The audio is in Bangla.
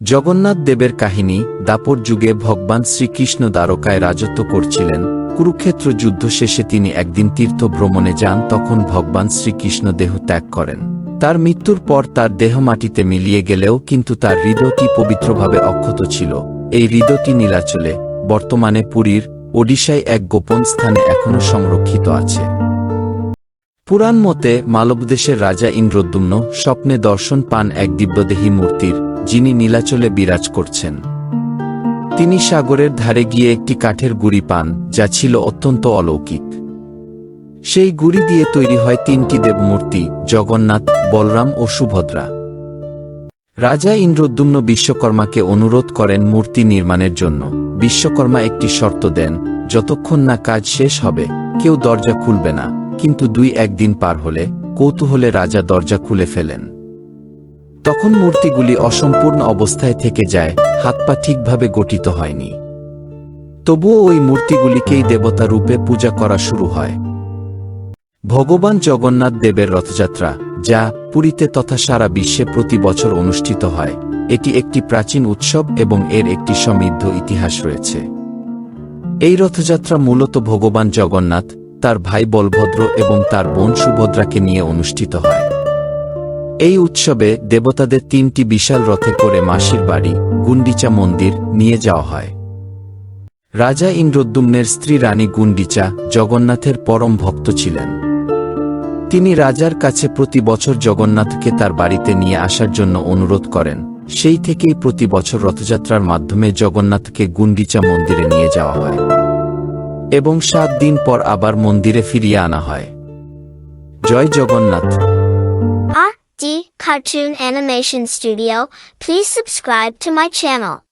জগন্নাথ দেবের কাহিনী দাপর যুগে ভগবান শ্রীকৃষ্ণ দ্বারকায় রাজত্ব করছিলেন, কুরুক্ষেত্র যুদ্ধ শেষে তিনি একদিন তীর্থ ভ্রমণে যান তখন ভগবান শ্রীকৃষ্ণ দেহ ত্যাগ করেন। তার মৃত্যুর পর তার দেহ মাটিতে মিলিয়ে গেলেও কিন্তু তার হৃদয়টি পবিত্রভাবে অক্ষত ছিল। এই হৃদয়টি নীলাচলে, বর্তমানে পুরীর, ওডিশায় এক গোপন স্থানে এখনও সংরক্ষিত আছে। পুরাণ মতে মালবদেশের রাজা ইন্দ্রদ্যুম্ন স্বপ্নে দর্শন পান এক দিব্যদেহী মূর্তির। যিনি নীলাচলে বিরাজ করছেন। তিনি সাগরের ধারে গিয়ে একটি কাঠের গুড়ি পান, যা ছিল অত্যন্ত অলৌকিক। সেই গুড়ি দিয়ে তৈরি হয় তিনটি দেবমূর্তি, জগন্নাথ, বলরাম ও সুভদ্রা। রাজা ইন্দ্রদ্যুম্ন বিশ্বকর্মাকে অনুরোধ করেন মূর্তি নির্মাণের জন্য। বিশ্বকর্মা একটি শর্ত দেন, যতক্ষণ না কাজ শেষ হবে, কেউ দরজা খুলবে না। কিন্তু দুই একদিন পার হলে কৌতূহলে রাজা দরজা খুলে ফেলেন। তখন মূর্তিগুলি অসম্পূর্ণ অবস্থায় থেকে যায়, হাত পা ঠিকভাবে গঠিত হয়নি। তবুও ওই মূর্তিগুলিকেই দেবতা রূপে পূজা করা শুরু হয়। ভগবান জগন্নাথ দেবের রথযাত্রা, যা পুরীতে তথা সারা বিশ্বে প্রতি বছর অনুষ্ঠিত হয়, এটি একটি প্রাচীন উৎসব এবং এর একটি সমৃদ্ধ ইতিহাস রয়েছে। এই রথযাত্রা মূলত ভগবান জগন্নাথ, তার ভাই বলভদ্র এবং তার বোন সুভদ্রাকে নিয়ে অনুষ্ঠিত হয়। এই উৎসবে দেবতাদের তিনটি বিশাল রথে করে মাসির বাড়ি, গুন্ডিচা মন্দির, নিয়ে যাওয়া হয়। রাজা ইন্দ্রদ্যুম্নের স্ত্রী রানী গুন্ডিচা জগন্নাথের পরম ভক্ত ছিলেন। তিনি রাজার কাছে প্রতি বছর জগন্নাথকে তার বাড়িতে নিয়ে আসার জন্য অনুরোধ করেন। সেই থেকেই প্রতি বছর রথযাত্রার মাধ্যমে জগন্নাথকে গুন্ডিচা মন্দিরে নিয়ে যাওয়া হয় এবং সাত দিন পর আবার মন্দিরে ফিরিয়ে আনা হয়। জয় Jagannath. D Cartoon Animation Studio, please subscribe to my channel.